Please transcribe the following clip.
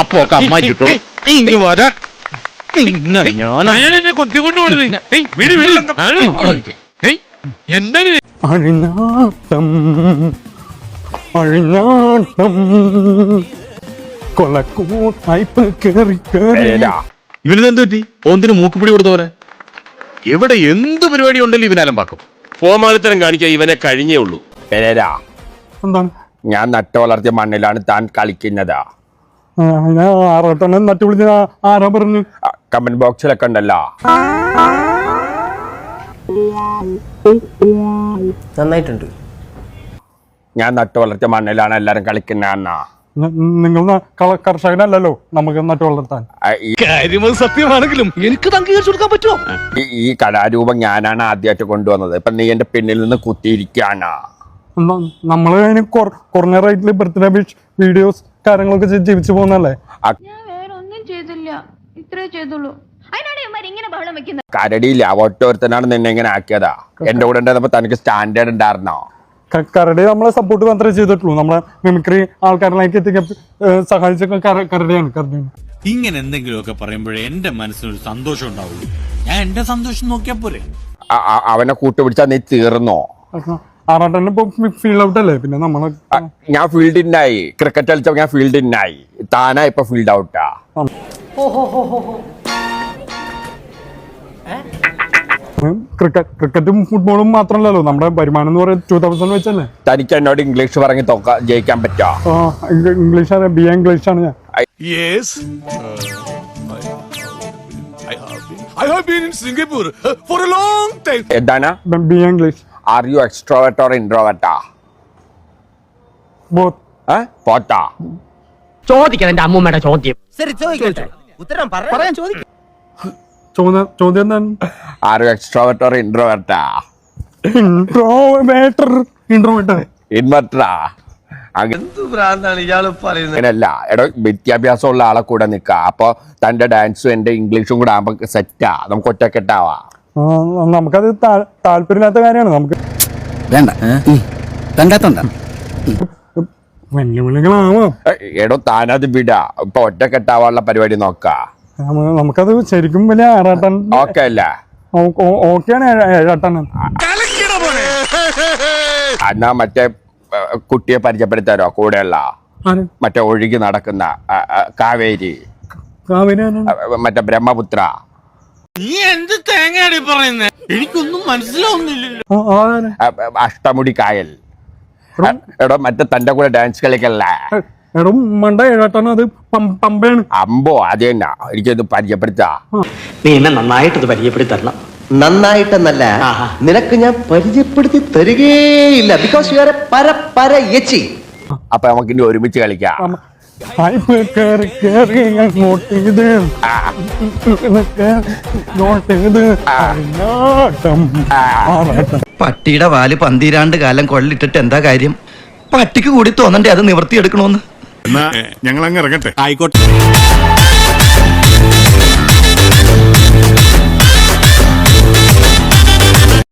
അപ്പോ അമ്മായിട്ടോ ഇങ്ങ് വരാ അയാളെന്നെ കൊത്തിക്കൊണ്ട് എന്താണ്? അഴിഞ്ഞാട്ടം അഴിഞ്ഞാട്ടം കൊലക്കൂട്ടായ്പ കേറി കേറി ഇവനെന്ത് പറ്റി? ഓന്തിന് മൂക്കുപിടി കൊടുത്ത പോലെ. എവിടെ എന്ത് പരിപാടി ഉണ്ടല്ലോ ഇവനാലമ്പാക്കും ഫോമാലിത്തരം കാണിക്കാൻ ഇവനെ കഴിഞ്ഞേ ഉള്ളൂ. എന്താണ്? ഞാൻ നട്ട വളർത്തിയ മണ്ണിലാണ് താൻ കളിക്കുന്നത്. ഞാൻ ആറോട്ടെണ്ണം നട്ടു വിളിച്ച ആരാ പറഞ്ഞു? കമന്റ് ബോക്സിലൊക്കെ ഉണ്ടല്ലോ. നന്നായിട്ടുണ്ട്. ഞാൻ നട്ടു വളർത്തിയ മണ്ണിലാണ് എല്ലാരും കളിക്കുന്ന നിങ്ങൾ കർഷകനല്ലല്ലോ നമുക്ക് നട്ടു വളർത്താൻ. കാര്യം സത്യമാണെങ്കിലും എനിക്ക് അംഗീകരിച്ചു കൊടുക്കാൻ പറ്റുമോ? ഈ കലാരൂപം ഞാനാണ് ആദ്യമായിട്ട് കൊണ്ടുവന്നത്. ഇപ്പൊ നീ എന്റെ പിന്നിൽ നിന്ന് കുത്തിയിരിക്കാണ് നമ്മൾ കുറഞ്ഞ റേറ്റിൽ ബർത്ത്ഡേ വീഡിയോസ് കാര്യങ്ങളൊക്കെ ജീവിച്ചു പോകുന്നല്ലേ ഞാൻ വേറെ ഒന്നും ചെയ്തില്ല. ഇത്രേ ചെയ്തുള്ളൂ. അതിനാണ് ഇവന്മാർ ഇങ്ങനെ ബഹളം വെക്കുന്നത് കരടിയില്ല. ഒറ്റോരുത്തനാണ് നിന്നെ ഇങ്ങനെ ആക്കിയതാ. എന്റെ കൂടെ ഉണ്ടായിരുന്നപ്പോ തനിക്ക് സ്റ്റാൻഡേർഡ് ഉണ്ടായിരുന്നോ? കരടി നമ്മളെ സപ്പോർട്ട് മാത്രമേ ചെയ്തിട്ടുള്ളൂ. നമ്മളെ മിമിക്രി ആൾക്കാരിലേക്ക് എത്തിക്കാൻ കര- കരടിയാണ് കരടിയാണ്. ഇങ്ങനെ എന്തെങ്കിലുമൊക്കെ പറയുമ്പോഴേ എന്റെ മനസ്സിനൊരു സന്തോഷം ഉണ്ടാവുള്ളൂ. ഞാൻ എന്റെ സന്തോഷം നോക്കിയാ പോരെ. അവനെ കൂട്ടുപിടിച്ചാ നീ തീർന്നോ? ആറാട്ടന്നെ ഇപ്പൊ ഫീൽഡ് ഔട്ട് അല്ലേ? പിന്നെ നമ്മൾ ഞാൻ ഫീൽഡ് ഇന്നായി ക്രിക്കറ്റ് കളിച്ചപ്പോ ഞാൻ ഫീൽഡ് ഇന്നായി താനാ ഇപ്പൊ ഫീൽഡ് ഔട്ടാ ക്രിക്കറ്റ് ക്രിക്കറ്റും ഫുട്ബോളും മാത്രമല്ലല്ലോ. നമ്മുടെ വരുമാനം എന്ന് പറയുന്നത് ടൂ തൗസൻഡ് വെച്ചല്ലേ? തനിക്ക് എന്നോട് ഇംഗ്ലീഷ് പറഞ്ഞ് തോക്ക ജയിക്കാൻ പറ്റാ ഇംഗ്ലീഷ് ആണ് ബി എ ഇംഗ്ലീഷ് ആണ് ഞാൻ. uh. എന്താണ്? B A English are you extrovert or ഇൻട്രോവേർട്ടാ പോട്ടാ ചോദിക്കണം എന്റെ അമ്മൂമ്മയുടെ ചോദ്യം. ശരി ചോദിക്കട്ടെ ഉത്തരം പറയാൻ ചോദിക്കും. ചോദ്യം എന്താണ്? ആർ യു എക്സ്ട്രോവേർട്ട് ഓർ ഇൻട്രോവേർട്ടാ ഇൻട്രോവേറ്റർ ഇൻട്രോവേറ്റർ ഇൻവെർട്ടറാ അങ്ങനെയല്ല എടോ വിദ്യാഭ്യാസമുള്ള ആളെ കൂടെ നിക്ക അപ്പൊ തന്റെ ഡാൻസും എന്റെ ഇംഗ്ലീഷും കൂടെ ആകുമ്പോ സെറ്റാ നമുക്ക് ഒറ്റക്കെട്ടാവാ. നമുക്കത് താല്പര്യമില്ലാത്ത കാര്യമാണ്. നമുക്ക് വേണ്ട. കണ്ടാത്തോണ്ട വെല്ലുവിളികളാവാം എടോ താനത് വിടാ. ഇപ്പൊ ഒറ്റക്കെട്ടാവാനുള്ള പരിപാടി നോക്കാ. നമുക്കത് ശരിക്കും വലിയ ആറാട്ടൻ ഓക്കെ അല്ല? ഓക്കെയാണ് ഏഴാട്ടൻ എന്നാ മറ്റേ കുട്ടിയെ പരിചയപ്പെടുത്താരോ കൂടെയുള്ള? മറ്റേ ഒഴുകി നടക്കുന്ന കാവേരി. കാവേരിയാണ് ആ, മറ്റേ ബ്രഹ്മപുത്ര. നീ എന്ത് തേങ്ങയാണ് പറയുന്നത് എനിക്കൊന്നും മനസ്സിലാവുന്നില്ലല്ലോ. അഷ്ടമുടി കായൽ. എടോ. മറ്റേ തന്റെ കൂടെ ഡാൻസ് കളിക്കല്ല? എടോ മണ്ട ഏഴാട്ടാണ് അത് പം- പമ്പയാണ്. അമ്പോ അത് തന്നെ. എനിക്കത് പരിചയപ്പെടുത്താ. നീ എന്നെ നന്നായിട്ട് പരിചയപ്പെടുത്തരണം. പരിചയപ്പെടുത്തി തരണം നന്നായിട്ടെന്നല്ല നിനക്ക് ഞാൻ പരിചയപ്പെടുത്തി തരികേയില്ല. ബിക്കോസ് യു ആർ എ പര പര യച്ചി. അപ്പൊ നമുക്ക് ഇനി ഒരുമിച്ച് കളിക്കാം. ആറാട്ടം. പട്ടിയുടെ വാൽ പന്തിരാണ്ട് കാലം കൊള്ളിട്ടിട്ട് എന്താ കാര്യം? പട്ടിക്ക് കൂടി തോന്നണ്ടേ അത് നിവർത്തിയെടുക്കണോന്ന് ഞങ്ങൾ അങ്ങ് ഇറങ്ങട്ടെ. ആയിക്കോട്ടെ.